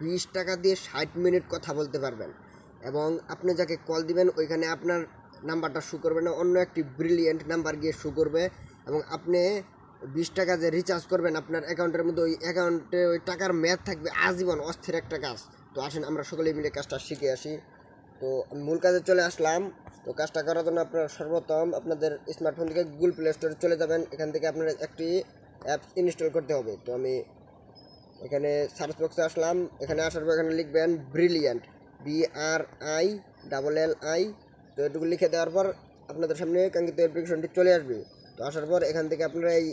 বিশ টাকা দিয়ে ষাট মিনিট কথা বলতে পারবেন। এবং আপনি যাকে কল দিবেন, ওইখানে আপনার নাম্বারটা শু করবে না, অন্য একটি ব্রিলিয়েন্ট নাম্বার গিয়ে শু করবে। এবং আপনি বিশ টাকা যে রিচার্জ করবেন, আপনার অ্যাকাউন্টের মধ্যে ওই অ্যাকাউন্টে ওই টাকার মেয়াদ থাকবে, আজীবন অস্থির একটা কাজ। তো আসেন, আমরা সকলে মিলে কাজটা শিখে আসি। তো মূল কাজে চলে আসলাম। তো কাজটা করার জন্য আপনারা সর্বপ্রথম আপনাদের স্মার্টফোন থেকে গুগল প্লে স্টোরে চলে যাবেন। এখান থেকে আপনার একটি অ্যাপস ইনস্টল করতে হবে। তো আমি এখানে সার্চ বক্সে আসলাম। এখানে আসার পর এখানে লিখবেন brilliant B R I double L I তো এটুকু লিখে দেওয়ার পর আপনাদের সামনে কাঙ্ক্ষিত অ্যাপ্লিকেশনটি চলে আসবে। তো আসার পর এখান থেকে আপনারা এই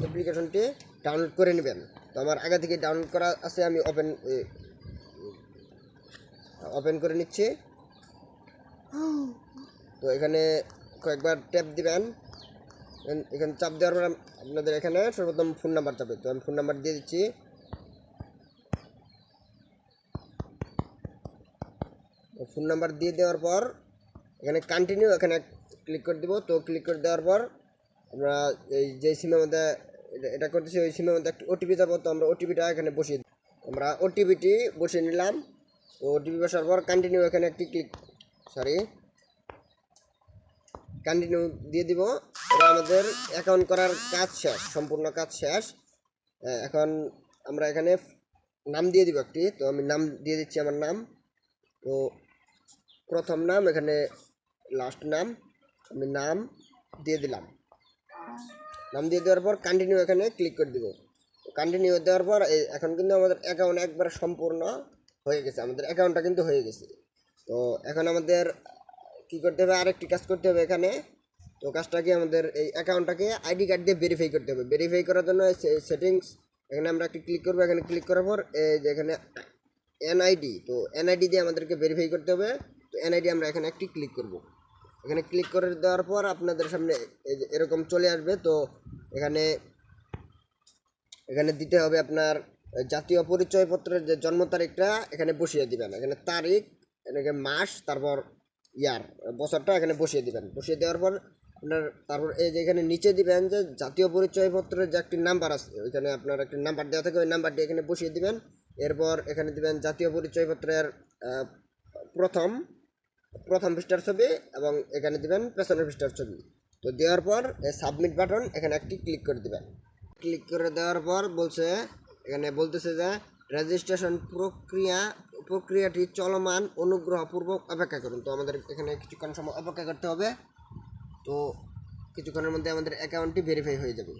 অ্যাপ্লিকেশনটি ডাউনলোড করে নেবেন। তো আমার আগে থেকে ডাউনলোড করা আছে, আমি ওপেন ওপেন করে নিচ্ছি। তো এখানে কয়েকবার ট্যাপ দিবেন। এখানে চাপ দেওয়ার পর আপনাদের এখানে সর্বপ্রথম ফোন নাম্বার চাপে। তো আমি ফোন নাম্বার দিয়ে দিচ্ছি। ফোন নাম্বার দিয়ে দেওয়ার পর এখানে কন্টিনিউ এখানে ক্লিক করে দিব। তো ক্লিক করে দেওয়ার পর আমরা এই যে সিমের মধ্যে এটা- করতেছি ওই সিমের মধ্যে একটা ওটিপি যাব তো আমরা ওটিপিটা এখানে বসিয়ে। আমরা ওটিপিটি বসিয়ে নিলাম। তো ওটিপি বসার পর কন্টিনিউ এখানে একটি ক্লিক সরি কন্টিনিউ দিয়ে দিব। এটা আমাদের অ্যাকাউন্ট করার কাজ শেষ সম্পূর্ণ কাজ শেষ। আহ, এখন আমরা এখানে নাম দিয়ে দিব একটি। তো আমি নাম দিয়ে দিচ্ছি আমার নাম। তো প্রথম নাম, এখানে লাস্ট নাম, আমি নাম দিয়ে দিলাম। নাম দিয়ে দেওয়ার পর কন্টিনিউ এখানে ক্লিক করে দিব। কন্টিনিউ দেওয়ার পর এখন কিন্তু আমাদের অ্যাকাউন্ট একবার সম্পূর্ণ হয়ে গেছে। আমাদের অ্যাকাউন্টটা কিন্তু হয়ে গেছে। তো এখন আমাদের কি করতে হবে? আরেকটি কাজ করতে হবে এখানে। তো কাজটাকে আমাদের এই অ্যাকাউন্টটাকে আইডি কার্ড দিয়ে ভেরিফাই করতে হবে। ভেরিফাই করার জন্য সেটিংস এখানে আমরা একটি ক্লিক করব। এখানে ক্লিক করার পর এই যে এখানে এনআইডি তো এনআইডি দিয়ে আমাদেরকে ভেরিফাই করতে হবে। এনআইডি আমরা এখানে একটি ক্লিক করব। এখানে ক্লিক করে দেওয়ার পর আপনাদের সামনে এরকম চলে আসবে। তো এখানে এখানে দিতে হবে আপনার জাতীয় পরিচয়পত্রের যে জন্ম তারিখটা এখানে বসিয়ে দিবেন। এখানে তারিখ, এখানে মাস, তারপর ইয়ার বছরটা এখানে বসিয়ে দিবেন। বসিয়ে দেওয়ার পর আপনার, তারপর এই যে এখানে নিচে দিবেন যে জাতীয় পরিচয়পত্রের যে একটি নাম্বার আছে, ওইখানে আপনার একটি নাম্বার দেওয়া থাকে, ওই নাম্বারটি এখানে বসিয়ে দিবেন। এরপর এখানে দিবেন জাতীয় পরিচয়পত্রের প্রথম প্রথম পৃষ্ঠার ছবি এবং এখানে দিবেন পেছনের পৃষ্ঠার ছবি। তো দেওয়ার পর সাবমিট বাটন এখানে একটি ক্লিক করে দিবেন। ক্লিক করে দেওয়ার পর বলছে, এখানে বলতেছে যে রেজিস্ট্রেশন প্রক্রিয়া, প্রক্রিয়াটি চলমান, অনুগ্রহপূর্বক অপেক্ষা করুন। তো আমাদের এখানে কিছুক্ষণ সময় অপেক্ষা করতে হবে। তো কিছুক্ষণের মধ্যে আমাদের অ্যাকাউন্টটি ভেরিফাই হয়ে যাবে।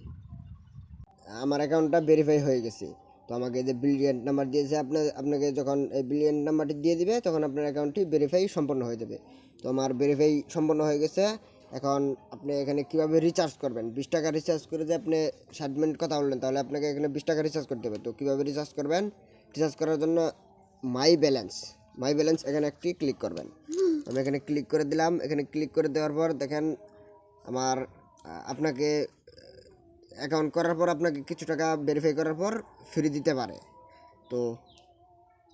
আমার অ্যাকাউন্টটা ভেরিফাই হয়ে গেছে। তো আমাকে যে বিলিয়ন নাম্বার দিয়েছে আপনার, আপনাকে যখন এই বিলিয়ন নাম্বারটি দিয়ে দিবে, তখন আপনার অ্যাকাউন্টটি ভেরিফাই সম্পন্ন হয়ে যাবে। তো আমার ভেরিফাই সম্পন্ন হয়ে গেছে। এখন আপনি এখানে কীভাবে রিচার্জ করবেন? বিশ টাকা রিচার্জ করে যে আপনি ষাট মিনিট কথা বললেন, তাহলে আপনাকে এখানে বিশ টাকা রিচার্জ করতে হবে। তো কীভাবে রিচার্জ করবেন? রিচার্জ করার জন্য মাই ব্যালেন্স মাই ব্যালেন্স এখানে একটি ক্লিক করবেন। আমি এখানে ক্লিক করে দিলাম। এখানে ক্লিক করে দেওয়ার পর দেখেন, আমার আপনাকে অ্যাকাউন্ট করার পর আপনাকে কিছু টাকা ভেরিফাই করার পর ফ্রি দিতে পারে। তো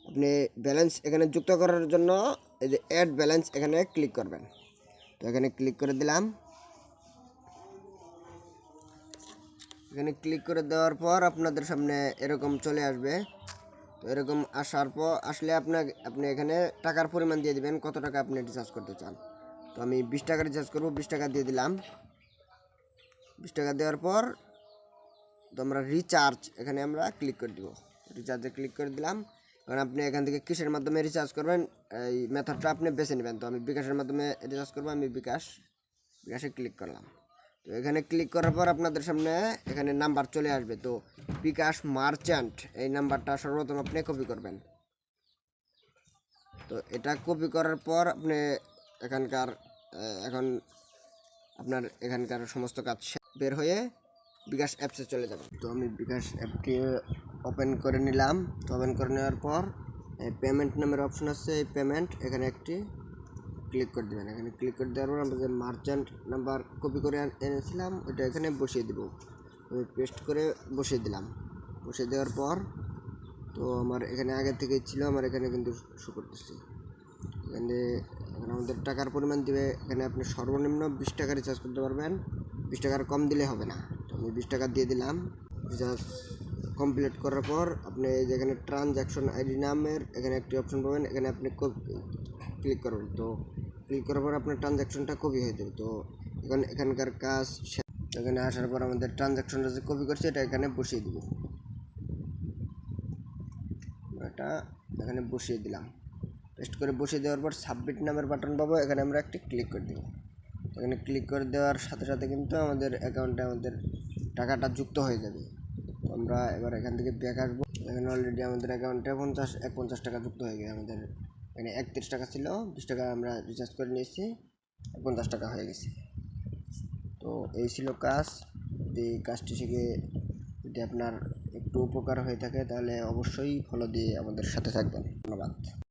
আপনি ব্যালেন্স এখানে যুক্ত করার জন্য এই যে অ্যাড ব্যালেন্স এখানে ক্লিক করবেন। তো এখানে ক্লিক করে দিলাম। এখানে ক্লিক করে দেওয়ার পর আপনাদের সামনে এরকম চলে আসবে। তো এরকম আসার পর আসলে আপনাকে, আপনি এখানে টাকার পরিমাণ দিয়ে দিবেন, কত টাকা আপনি রিচার্জ করতে চান। তো আমি বিশ টাকা রিচার্জ করব, বিশ টাকা দিয়ে দিলাম। বিশ টাকা দেওয়ার পর তো আমরা রিচার্জ এখানে আমরা ক্লিক করে দিব। রিচার্জে ক্লিক করে দিলাম। কারণ আপনি এখান থেকে কিসের মাধ্যমে রিচার্জ করবেন, এই মেথডটা আপনি বেছে নেবেন। তো আমি বিকাশের মাধ্যমে রিচার্জ করব, আমি বিকাশ, বিকাশে ক্লিক করলাম। তো এখানে ক্লিক করার পর আপনাদের সামনে এখানে নাম্বার চলে আসবে। তো বিকাশ মার্চেন্ট এই নাম্বারটা সর্বপ্রথম আপনি কপি করবেন। তো এটা কপি করার পর আপনি এখানকার এখন আপনার এখানকার সমস্ত কাজ বের হয়ে বিকাশ অ্যাপসে চলে যাবেন তো আমি বিকাশ অ্যাপটি ওপেন করে নিলাম। তো ওপেন করে নেওয়ার পর পেমেন্ট নামের অপশন আছে, এই পেমেন্ট এখানে একটি ক্লিক করে দেবেন। এখানে ক্লিক করে দেওয়ার পর আমরা যে মার্চেন্ট নাম্বার কপি করে এনেছিলাম ওটা এখানে বসিয়ে দিব। আমি পেস্ট করে বসিয়ে দিলাম। বসিয়ে দেওয়ার পর, তো আমার এখানে আগে থেকে ছিল, আমার এখানে কিন্তু শো করতেছি। এখানে এখানে আমাদের টাকার পরিমাণ দিবে, এখানে আপনি সর্বনিম্ন বিশ টাকা রিচার্জ করতে পারবেন। বিশ টাকার কম দিলে হবে না। আমি বিশ টাকা দিয়ে দিলাম। জাস্ট কমপ্লিট করার পর আপনি যেখানে ট্রানজ্যাকশন আইডি নামের এখানে একটি অপশন পাবেন। এখানে আপনি ক্লিক করবেন। তো ক্লিক করার পর আপনার ট্রানজ্যাকশনটা কপি হয়ে যাবে। তো এখানে, এখানকার কাজ এখানে আসার পর আমাদের ট্রানজ্যাকশনটা যে কপি করছে, এটা এখানে বসিয়ে দিব। এটা এখানে বসিয়ে দিলাম। পেস্ট করে বসিয়ে দেওয়ার পর সাবমিট নামের বাটন পাবো। এখানে আমরা একটি ক্লিক করে দেবো। এখানে ক্লিক করে দেওয়ার সাথে সাথে কিন্তু আমাদের অ্যাকাউন্টে আমাদের টাকাটা যুক্ত হয়ে যাবে। আমরা এবার এখান থেকে ব্যাক আসব। এখানে অলরেডি আমাদের অ্যাকাউন্টে পঞ্চাশ, এক পঞ্চাশ টাকা যুক্ত হয়ে গেছে আমাদের। এখানে একত্রিশ টাকা ছিল, বিশ টাকা আমরা রিচার্জ করে নিয়েছি, পঞ্চাশ টাকা হয়ে গেছে। তো এই ছিল কাজ। যদি কাজটি শিখে যদি আপনার একটু উপকার হয়ে থাকে, তাহলে অবশ্যই ফলো দিয়ে আমাদের সাথে থাকবেন। ধন্যবাদ।